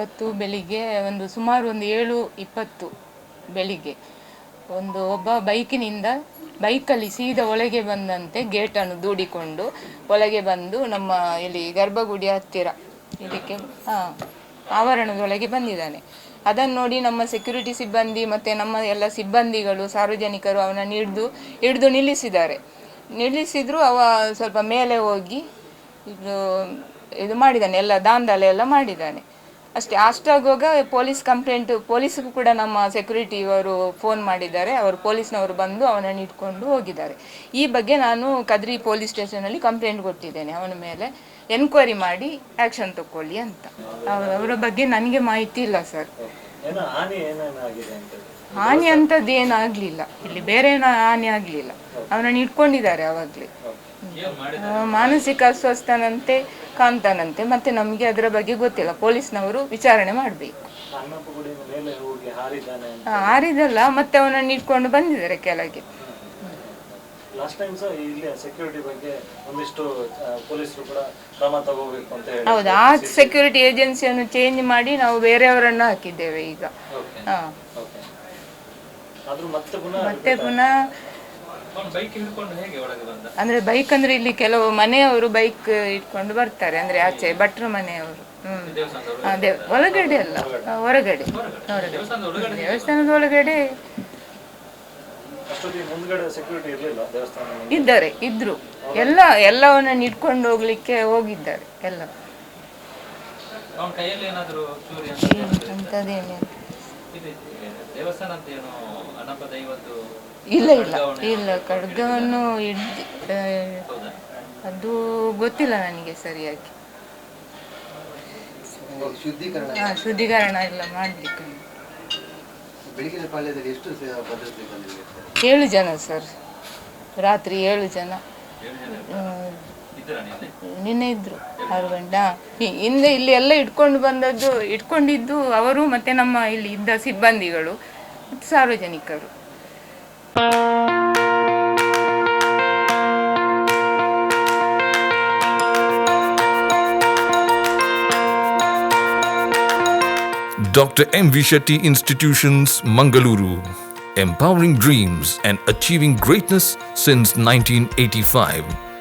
ಇವತ್ತು ಬೆಳಿಗ್ಗೆ ಒಂದು ಸುಮಾರು ಒಂದು ಏಳು ಇಪ್ಪತ್ತು ಬೆಳಿಗ್ಗೆ. ಒಂದು ಒಬ್ಬ ಬೈಕಿನಿಂದ ಬೈಕಲ್ಲಿ ಸೀದಾ ಒಳಗೆ ಬಂದಂತೆ ಗೇಟನ್ನು ದೂಡಿಕೊಂಡು ಒಳಗೆ ಬಂದು ನಮ್ಮ ಇಲ್ಲಿ ಗರ್ಭಗುಡಿ ಹತ್ತಿರ ಇದಕ್ಕೆ, ಹಾಂ, ಆವರಣದೊಳಗೆ ಬಂದಿದ್ದಾನೆ. ಅದನ್ನು ನೋಡಿ ನಮ್ಮ ಸೆಕ್ಯೂರಿಟಿ ಸಿಬ್ಬಂದಿ ಮತ್ತು ನಮ್ಮ ಎಲ್ಲ ಸಿಬ್ಬಂದಿಗಳು, ಸಾರ್ವಜನಿಕರು ಅವನನ್ನು ಹಿಡಿದು ಹಿಡಿದು ನಿಲ್ಲಿಸಿದ್ದಾರೆ. ನಿಲ್ಲಿಸಿದ್ರು ಅವ ಸ್ವಲ್ಪ ಮೇಲೆ ಹೋಗಿ ಇದು ಇದು ಮಾಡಿದ್ದಾನೆ, ಎಲ್ಲ ದಾಂಧಲೆ ಎಲ್ಲ ಮಾಡಿದ್ದಾನೆ. ಅಷ್ಟೇ ಅಷ್ಟಾಗುವಾಗ ಪೊಲೀಸ್ ಕಂಪ್ಲೇಂಟ್ ಪೊಲೀಸ್ಗೂ ಕೂಡ ನಮ್ಮ ಸೆಕ್ಯೂರಿಟಿ ಅವರು ಫೋನ್ ಮಾಡಿದ್ದಾರೆ. ಅವರು ಪೊಲೀಸ್ನವರು ಬಂದು ಅವನನ್ನು ಇಟ್ಕೊಂಡು ಹೋಗಿದ್ದಾರೆ. ಈ ಬಗ್ಗೆ ನಾನು ಕದ್ರಿ ಪೊಲೀಸ್ ಸ್ಟೇಷನಲ್ಲಿ ಕಂಪ್ಲೇಂಟ್ ಕೊಟ್ಟಿದ್ದೇನೆ. ಅವನ ಮೇಲೆ ಎನ್ಕ್ವೈರಿ ಮಾಡಿ ಆ್ಯಕ್ಷನ್ ತಗೊಳ್ಳಿ ಅಂತ. ಅವರ ಬಗ್ಗೆ ನನಗೆ ಮಾಹಿತಿ ಇಲ್ಲ ಸರ್. ಹಾನಿ ಅಂಥದ್ದು ಏನಾಗಲಿಲ್ಲ. ಇಲ್ಲಿ ಬೇರೆ ಏನೋ ಹಾನಿ ಆಗಲಿಲ್ಲ. ಅವನನ್ನು ಇಟ್ಕೊಂಡಿದ್ದಾರೆ ಅವಾಗಲೇ. ಮಾನಸಿಕ ಅಸ್ವಸ್ಥನಂತೆ ಕಾಣ್ತಾನಂತೆ ಮತ್ತೆ ನಮಗೆ ಅದರ ಬಗ್ಗೆ ಗೊತ್ತಿಲ್ಲ. ಪೊಲೀಸ್ನವರು ವಿಚಾರಣೆ ಮಾಡಬೇಕು. ಆರಿದಲ್ಲ ಮತ್ತೆ ಅವನನ್ನು ಇಟ್ಕೊಂಡು ಬಂದಿದ್ದಾರೆ ಕೆಳಗೆ. ಲಾಸ್ಟ್ ಟೈಮ್ ಸೆಕ್ಯೂರಿಟಿ ಬಗ್ಗೆ ಒಂದಿಷ್ಟು ಪೊಲೀಸರು ಕೂಡ ಕ್ರಮ ತಗೋಬೇಕು ಅಂತ ಹೇಳಿ. ಹೌದು ಆ ಸೆಕ್ಯೂರಿಟಿ ಏಜೆನ್ಸಿಯನ್ನು ಚೇಂಜ್ ಮಾಡಿ ನಾವು ಬೇರೆಯವರನ್ನು ಹಾಕಿದ್ದೇವೆ ಈಗ. ಓಕೆ ಹಾ. ಓಕೆ ಆದ್ರೂ ಮತ್ತೆ ಪುನಃ ಅಂದ್ರೆ ಬೈಕ್ ಅಂದ್ರೆ ಇಲ್ಲಿ ಕೆಲವು ಮನೆಯವರು ಬೈಕ್ ಇಟ್ಕೊಂಡು ಬರ್ತಾರೆ ಅಂದ್ರೆ ಆಚೆ ಭಟ್ರ ಮನೆಯವರು. ಹ್ಮ್. ಅದೇ ಒಳಗಡೆ ಅಲ್ಲ ಹೊರಗಡೆ. ಹೊರಗಡೆ. ದೇವಸ್ಥಾನದ ಒಳಗಡೆ. ಇದ್ದಾರೆ ಇದ್ರು. ಎಲ್ಲ ಎಲ್ಲವನ್ನ ಇಟ್ಕೊಂಡು ಹೋಗ್ಲಿಕ್ಕೆ ಹೋಗಿದ್ದಾರೆ ಎಲ್ಲ. ಅವನ ದೇವಸ್ಥಾನ ಅಂತ ಏನು ದೈವದ್ದು ಇಲ್ಲ ಇಲ್ಲ. ಇಲ್ಲ ಖಡ್ಗವನ್ನು ಅದು ಗೊತ್ತಿಲ್ಲ ನನಗೆ ಸರಿಯಾಗಿ. ಶುದ್ಧೀಕರಣ. ಹಾ ಶುದ್ಧೀಕರಣ ಎಲ್ಲ ಮಾಡ್ಲಿಕ್ಕೆ. ಬೆಳಗಿನ ಪಾಳ್ಯದಲ್ಲಿ ಎಷ್ಟು ಸ- ಭದ್ರತೆ ಬಂದಿದೆ? ಏಳು ಜನ ಸರ್. ರಾತ್ರಿ ಏಳು ಜನ. ನಿನ್ನೆ? ಇದ್ರು ಆರು ಹಿಂದೆ ಇಲ್ಲಿ ಎಲ್ಲ ಇಟ್ಕೊಂಡು ಬಂದದ್ದು ಇಟ್ಕೊಂಡಿದ್ದು ಅವರು ಮತ್ತೆ ನಮ್ಮ ಇಲ್ಲಿ ಇದ್ದ ಸಿಬ್ಬಂದಿಗಳು ಸಾರ್ವಜನಿಕರು. Doctor M V Shetty institutions Mangaluru empowering dreams and achieving greatness since nineteen eighty five